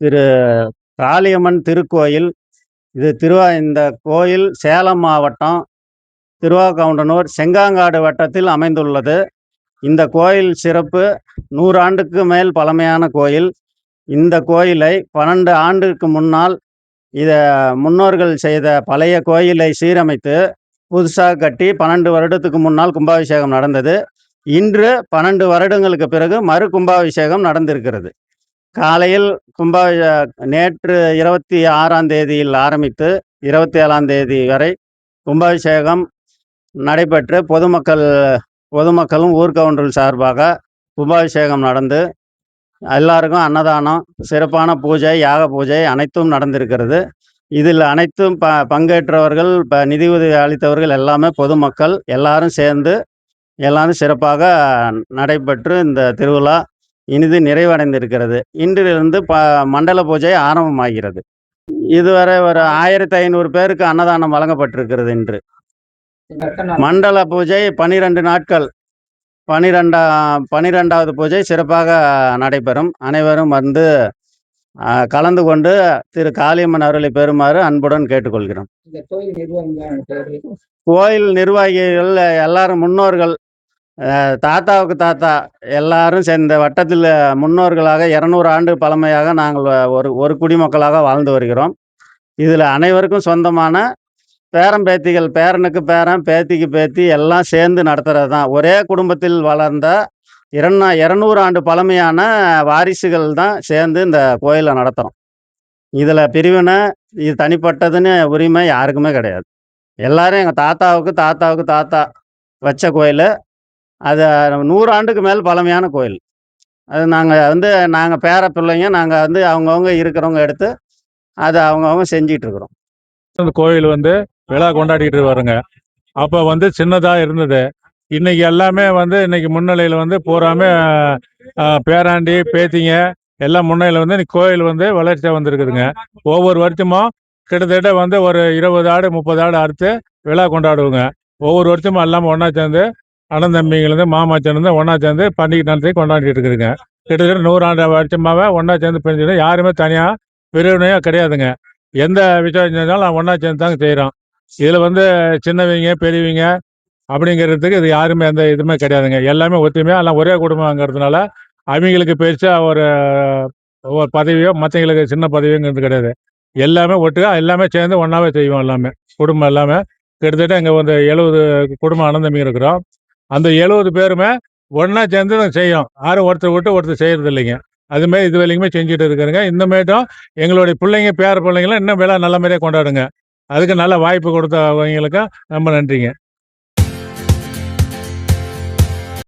திரு காளியம்மன் திருக்கோயில். இது திருவா இந்த கோயில் சேலம் மாவட்டம் திருவாகவுண்டனூர் செங்காங்காடு வட்டத்தில் அமைந்துள்ளது. இந்த கோயில் சிறப்பு. நூறாண்டுக்கு மேல் பழமையான கோயில். இந்த கோயிலை பன்னெண்டு ஆண்டுக்கு முன்னால் இதை முன்னோர்கள் செய்த பழைய கோயிலை சீரமைத்து புதுசாக கட்டி பன்னெண்டு வருடத்துக்கு முன்னால் கும்பாபிஷேகம் நடந்தது. இன்று பன்னெண்டு வருடங்களுக்கு பிறகு மறு கும்பாபிஷேகம் நடந்திருக்கிறது. காலையில் கும்ப நேற்று இருபத்தி ஆறாம் தேதியில் ஆரம்பித்து இருபத்தி ஏழாம் தேதி வரை கும்பாபிஷேகம் நடைபெற்று பொதுமக்கள் பொதுமக்களும் ஊர்கவுண்டர்கள் சார்பாக கும்பாபிஷேகம் நடந்து எல்லாருக்கும் அன்னதானம் சிறப்பான பூஜை யாக பூஜை அனைத்தும் நடந்திருக்கிறது. இதில் அனைத்தும் ப பங்கேற்றவர்கள் ப நிதி உதவி அளித்தவர்கள் எல்லாமே பொதுமக்கள் எல்லாரும் சேர்ந்து எல்லாரும் சிறப்பாக நடைபெற்று இந்த திருவிழா இனிது நிறைவடைந்திருக்கிறது. இன்றிலிருந்து ப மண்டல பூஜை ஆரம்பமாகிறது. இதுவரை ஒரு ஆயிரத்தி ஐநூறு பேருக்கு அன்னதானம் வழங்கப்பட்டிருக்கிறது இன்று. மண்டல பூஜை பனிரெண்டு நாட்கள். பனிரெண்டா பனிரெண்டாவது பூஜை சிறப்பாக நடைபெறும். அனைவரும் வந்து கலந்து கொண்டு திரு காளியம்மன் அருளை பெறுமாறு அன்புடன் கேட்டுக்கொள்கிறோம். கோயில் நிர்வாகிகள் எல்லாரும் முன்னோர்கள். தாத்தாவுக்கு தாத்தா எல்லாரும் சேர்ந்த வட்டத்தில் முன்னோர்களாக இரநூறு ஆண்டு பழமையாக நாங்கள் ஒரு ஒரு குடிமக்களாக வாழ்ந்து வருகிறோம். இதில் அனைவருக்கும் சொந்தமான பேரன் பேத்திகள் பேரனுக்கு பேரன் பேத்திக்கு பேத்தி எல்லாம் சேர்ந்து நடத்துகிறது தான். ஒரே குடும்பத்தில் வளர்ந்த இரண்டா இரநூறு ஆண்டு பழமையான வாரிசுகள் தான் சேர்ந்து இந்த கோயிலை நடத்துகிறோம் இதில் பிரிவினை இது தனிப்பட்டதுன்னு உரிமை யாருக்குமே கிடையாது. எல்லாரும் எங்கள் தாத்தாவுக்கு தாத்தாவுக்கு தாத்தா வச்ச கோயில். அது நூறு ஆண்டுக்கு மேல் பழமையான கோயில். அது நாங்கள் வந்து நாங்கள் பேர பிள்ளைங்க நாங்கள் வந்து அவங்கவுங்க இருக்கிறவங்க எடுத்து அதை அவங்கவுங்க செஞ்சிட்டு இருக்கிறோம் இந்த கோயில் வந்து விழா கொண்டாடிட்டு வருங்க. அப்போ வந்து சின்னதாக இருந்தது. இன்னைக்கு எல்லாமே வந்து இன்னைக்கு முன்னிலையில் வந்து பூராமே பேராண்டி பேத்திங்க எல்லாம் முன்னிலையில் வந்து இன்னைக்கு கோயில் வந்து வளர்ச்சியாக வந்திருக்குதுங்க. ஒவ்வொரு வருஷமும் கிட்டத்தட்ட வந்து ஒரு இருபது ஆடு முப்பது ஆடு அறுத்து விழா கொண்டாடுவோங்க. ஒவ்வொரு வருஷமும் எல்லாம் ஒன்றா சேர்ந்து அண்ணன் தம்பிங்கலேருந்து மாமாச்சேர்ந்து ஒன்றா சேர்ந்து பண்டிகை நடத்தி கொண்டாடிட்டு இருக்குதுங்க. கிட்டத்தட்ட நூறாண்டு வருஷமாகவே ஒன்றா சேர்ந்து பிரிஞ்சு யாருமே தனியாக பிரிவினையாக கிடையாதுங்க. எந்த விஷயம் செஞ்சாலும் ஒன்றா சேர்ந்து தாங்க செய்கிறோம் இதில் வந்து சின்னவங்க பெரியவங்க அப்படிங்கிறதுக்கு இது யாருமே எந்த இதுவுமே கிடையாதுங்க. எல்லாமே ஒத்துமையாக எல்லாம் ஒரே குடும்பங்கிறதுனால அவங்களுக்கு பெருசாக ஒரு ஒரு பதவியோ மற்றவங்களுக்கு சின்ன பதவியோங்கிறது கிடையாது. எல்லாமே ஒட்டுக்கா எல்லாமே சேர்ந்து ஒன்றாவே செய்வோம் எல்லாமே. குடும்பம் எல்லாமே. கிட்டத்தட்ட இங்கே வந்து எழுபது குடும்பம் அனந்தமிங்க இருக்கிறோம். அந்த எழுபது பேருமே ஒன்றா சேர்ந்து நாங்க செய்யும். யாரும் ஒருத்தர் விட்டு ஒருத்தர் செய்கிறது இல்லைங்க. அதுமாரி இது வரைக்குமே செஞ்சுட்டு இருக்கிறேங்க. இந்தமாரிட்டும் எங்களுடைய பிள்ளைங்க பேர பிள்ளைங்களும் இன்னும் விழா நல்ல மாதிரியாக கொண்டாடுங்க. அதுக்கு நல்ல வாய்ப்பு கொடுத்தவங்களுக்கும் ரொம்ப நன்றிங்க.